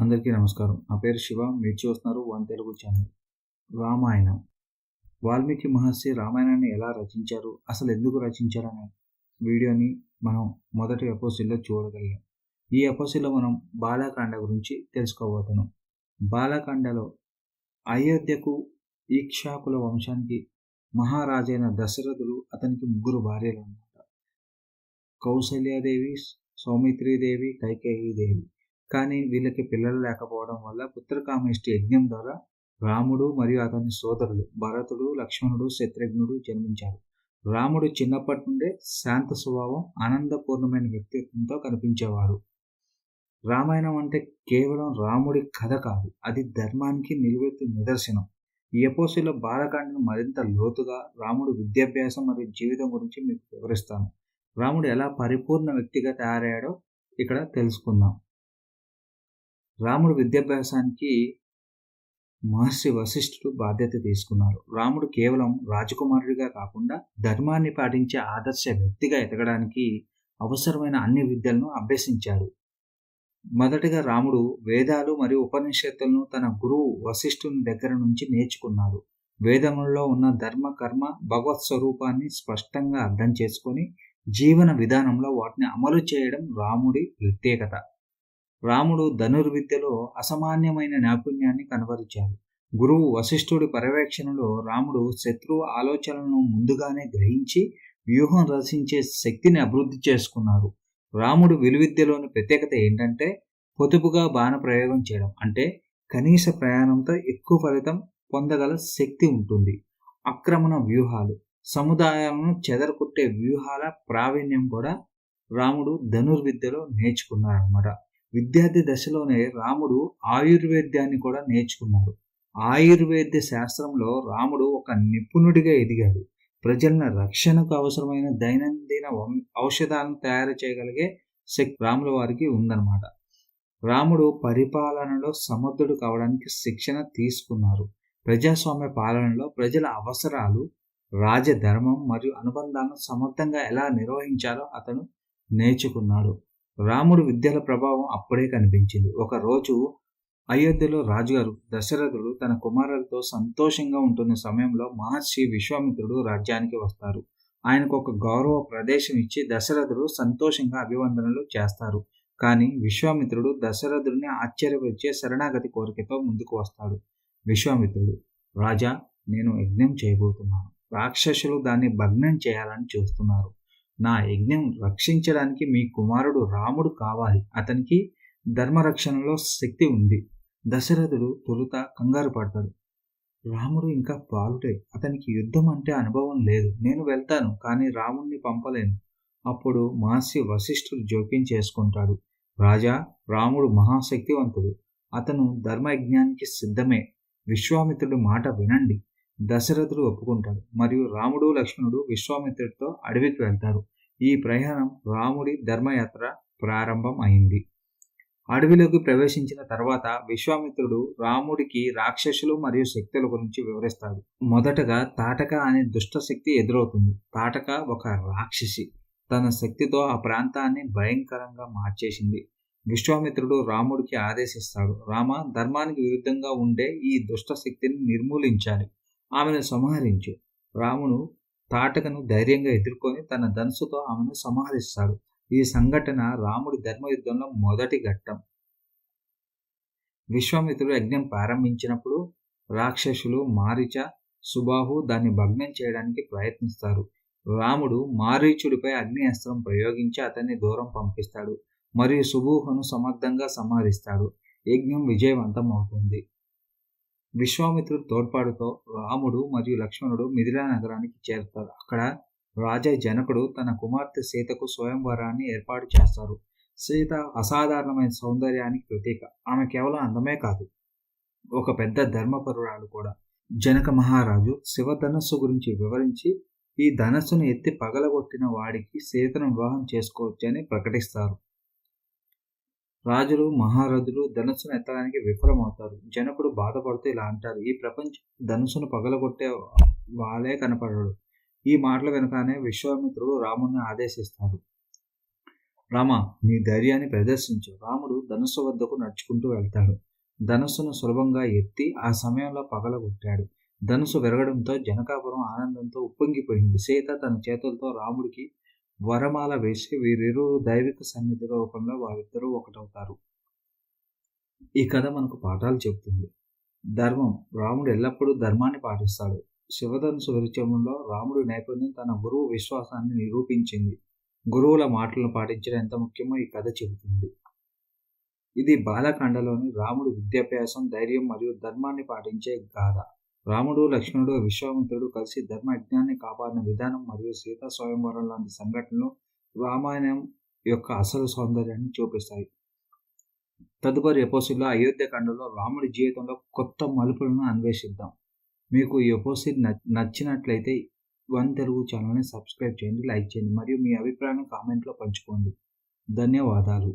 అందరికీ నమస్కారం. నా పేరు శివ. మీరు చూస్తున్నారు వన్ తెలుగు ఛానల్. రామాయణం. వాల్మీకి మహర్షి రామాయణాన్ని ఎలా రచించారు? అసలు ఎందుకు రచించారనే వీడియోని మనం మొదటి ఎపోసిల్లో చూడగలిగాం. ఈ ఎపోసిల్లో మనం బాలాకాండ గురించి తెలుసుకోబోతున్నాం. బాలకాండలో అయోధ్యకు ఈక్షాకుల వంశానికి మహారాజైన దశరథుడు అతనికి ముగ్గురు భార్యలు అన్నమాట. కౌసల్యాదేవి సౌమిత్రీదేవి కైకేయీదేవి. కానీ వీళ్ళకి పిల్లలు లేకపోవడం వల్ల పుత్రకామేష్టి యజ్ఞం ద్వారా రాముడు మరియు అతని సోదరులు భరతుడు లక్ష్మణుడు శత్రుఘ్నుడు జన్మించారు. రాముడు చిన్నప్పటి నుండే శాంత స్వభావం ఆనందపూర్ణమైన వ్యక్తిత్వంతో కనిపించేవారు. రామాయణం అంటే కేవలం రాముడి కథ కాదు అది ధర్మానికి నిలువెత్తు నిదర్శనం. ఈ ఎపోసిలో బాలకాండను మరింత లోతుగా రాముడు విద్యాభ్యాసం మరియు జీవితం గురించి మీకు వివరిస్తాను. రాముడు ఎలా పరిపూర్ణ వ్యక్తిగా తయారయ్యాడో ఇక్కడ తెలుసుకుందాం. రాముడు విద్యాభ్యాసానికి మహర్షి వశిష్ఠుడు బాధ్యత తీసుకున్నారు. రాముడు కేవలం రాజకుమారుడిగా కాకుండా ధర్మాన్ని పాటించే ఆదర్శ వ్యక్తిగా ఎదగడానికి అవసరమైన అన్ని విద్యలను అభ్యసించాడు. మొదటగా రాముడు వేదాలు మరియు ఉపనిషత్తులను తన గురువు వశిష్ఠుని దగ్గర నుంచి నేర్చుకున్నాడు. వేదములలో ఉన్న ధర్మ కర్మ భగవత్ స్వరూపాన్ని స్పష్టంగా అర్థం చేసుకొని జీవన విధానంలో వాటిని అమలు చేయడం రాముడి ప్రత్యేకత. రాముడు ధనుర్విద్యలో అసామాన్యమైన నైపుణ్యాన్ని కనబరిచాడు. గురువు వశిష్ఠుడి పర్యవేక్షణలో రాముడు శత్రువు ఆలోచనలను ముందుగానే గ్రహించి వ్యూహం రచించే శక్తిని అభివృద్ధి చేసుకున్నారు రాముడు విలువిద్యలోని ప్రత్యేకత ఏంటంటే పొదుపుగా బాణ ప్రయోగం చేయడం. అంటే కనీస ప్రయాణంతో ఎక్కువ ఫలితం పొందగల శక్తి ఉంటుంది. ఆక్రమణ వ్యూహాలు. సముదాయాలను చెదరకొట్టే వ్యూహాల ప్రావీణ్యం కూడా రాముడు ధనుర్విద్యలో నేర్చుకున్నారన్నమాట. విద్యార్థి దశలోనే రాముడు ఆయుర్వేద్యాన్ని కూడా నేర్చుకున్నారు. ఆయుర్వేద్య శాస్త్రంలో రాముడు ఒక నిపుణుడిగా ఎదిగాడు. ప్రజల రక్షణకు అవసరమైన దైనందిన ఔషధాలను తయారు చేయగలిగే శక్తి రాముల వారికి ఉందన్నమాట. రాముడు పరిపాలనలో సమర్థుడు కావడానికి శిక్షణ తీసుకున్నారు. ప్రజాస్వామ్య పాలనలో ప్రజల అవసరాలు రాజధర్మం మరియు అనుబంధాలను సమర్థంగా ఎలా నిర్వహించాలో అతను నేర్చుకున్నాడు. రాముడు విద్యల ప్రభావం అప్పుడే కనిపించింది. ఒకరోజు అయోధ్యలో రాజుగారు దశరథుడు తన కుమారులతో సంతోషంగా ఉంటున్న సమయంలో మహర్షి విశ్వామిత్రుడు రాజ్యానికి వస్తారు. ఆయనకు ఒక గౌరవ ప్రదేశం ఇచ్చి దశరథుడు సంతోషంగా అభివందనలు చేస్తారు. కానీ విశ్వామిత్రుడు దశరథుడిని ఆశ్చర్యపరిచే శరణాగతి కోరికతో ముందుకు వస్తాడు. విశ్వామిత్రుడు రాజా నేను యజ్ఞం చేయబోతున్నాను. రాక్షసులు దాన్ని భగ్నం చేయాలని చూస్తున్నారు. నా యజ్ఞం రక్షించడానికి మీ కుమారుడు రాముడు కావాలి. అతనికి ధర్మరక్షణలో శక్తి ఉంది. దశరథుడు తొలుత కంగారు పడతాడు. రాముడు ఇంకా బాలుడే అతనికి యుద్ధం అంటే అనుభవం లేదు. నేను వెళ్తాను కానీ రాముణ్ణి పంపలేను. అప్పుడు మహర్షి వశిష్ఠుడు జోక్యం చేసుకుంటాడు. రాజా రాముడు మహాశక్తివంతుడు. అతను ధర్మయజ్ఞానికి సిద్ధమే. విశ్వామిత్రుడి మాట వినండి. దశరథుడు ఒప్పుకుంటాడు. మరియు రాముడు లక్ష్మణుడు విశ్వామిత్రుడితో అడవికి వెళ్తారు. ఈ ప్రయాణం రాముడి ధర్మయాత్ర ప్రారంభం అయింది. అడవిలోకి ప్రవేశించిన తర్వాత విశ్వామిత్రుడు రాముడికి రాక్షసులు మరియు శక్తుల గురించి వివరిస్తాడు. మొదటగా తాటక అనే దుష్ట శక్తి ఎదురవుతుంది. తాటక ఒక రాక్షసి. తన శక్తితో ఆ ప్రాంతాన్ని భయంకరంగా మార్చేసింది. విశ్వామిత్రుడు రాముడికి ఆదేశిస్తాడు. రామ ధర్మానికి విరుద్ధంగా ఉండే ఈ దుష్ట శక్తిని నిర్మూలించాలి. ఆమెను సంహరించు. రాముడు తాటకను ధైర్యంగా ఎదుర్కొని తన ధనుసుతో ఆమెను సంహరిస్తాడు. ఈ సంఘటన రాముడి ధర్మయుద్ధంలో మొదటి ఘట్టం. విశ్వామిత్రుడు యజ్ఞం ప్రారంభించినప్పుడు రాక్షసులు మారిచ సుబాహు దాన్ని భగ్నం చేయడానికి ప్రయత్నిస్తారు. రాముడు మారీచుడిపై అగ్ని అస్త్రం ప్రయోగించి అతన్ని దూరం పంపిస్తాడు. మరియు సుబూహను సమర్థంగా సంహరిస్తాడు. యజ్ఞం విజయవంతం అవుతుంది. విశ్వామిత్రుడు తోడ్పాటుతో రాముడు మరియు లక్ష్మణుడు మిథిలా నగరానికి చేరుతారు. అక్కడ రాజా జనకుడు తన కుమార్తె సీతకు స్వయంవరాన్ని ఏర్పాటు చేస్తారు. సీత అసాధారణమైన సౌందర్యానికి ప్రతీక. ఆమె కేవలం అందమే కాదు ఒక పెద్ద ధర్మపరురాలు కూడా. జనక మహారాజు శివధనస్సు గురించి వివరించి ఈ ధనస్సును ఎత్తి పగలగొట్టిన వాడికి సీతను వివాహం చేసుకోవచ్చని ప్రకటిస్తారు. రాజులు మహారథులు ధనుసును ఎత్తడానికి విఫలమవుతారు. జనకుడు బాధపడుతూ ఇలా అంటారు ఈ ప్రపంచం ధనుసును పగలగొట్టే వాళ్ళే కనపడడు ఈ మాటల వెనుకనే విశ్వామిత్రుడు రాముని ఆదేశిస్తారు. రామ నీ ధైర్యాన్ని ప్రదర్శించు. రాముడు ధనుస్సు వద్దకు నడుచుకుంటూ వెళ్తాడు. ధనుస్సును సులభంగా ఎత్తి ఆ సమయంలో పగలగొట్టాడు. ధనుసు విరగడంతో జనకాపురం ఆనందంతో ఉప్పొంగిపోయింది. సీత తన చేతులతో రాముడికి వరమాల వేసి వీరిరు దైవిక సన్నిధి రూపంలో వారిద్దరూ ఒకటవుతారు. ఈ కథ మనకు పాఠాలు చెబుతుంది ధర్మం రాముడు ఎల్లప్పుడూ ధర్మాన్ని పాటిస్తాడు. శివధనుసు విరచంలో రాముడి నైపుణ్యం తన గురువు విశ్వాసాన్ని నిరూపించింది. గురువుల మాటలను పాటించడం ఎంత ముఖ్యమో ఈ కథ చెబుతుంది. ఇది బాలకాండలోని రాముడు విద్యాభ్యాసం ధైర్యం మరియు ధర్మాన్ని పాటించే గాథ. రాముడు లక్ష్మణుడు విశ్వామిత్రుడు కలిసి ధర్మయజ్ఞాన్ని కాపాడిన విధానం మరియు సీతా స్వయంవరం లాంటి సంఘటనలు రామాయణం యొక్క అసలు సౌందర్యాన్ని చూపిస్తాయి. తదుపరి ఎపోసిడ్లో అయోధ్యకాండలో రాముడి జీవితంలో కొత్త మలుపులను అన్వేషిద్దాం. మీకు ఈ ఎపోసిడ్ నచ్చినట్లయితే వన్ తెలుగు ఛానల్ని సబ్స్క్రైబ్ చేయండి లైక్ చేయండి మరియు మీ అభిప్రాయాన్ని కామెంట్లో పంచుకోండి. ధన్యవాదాలు.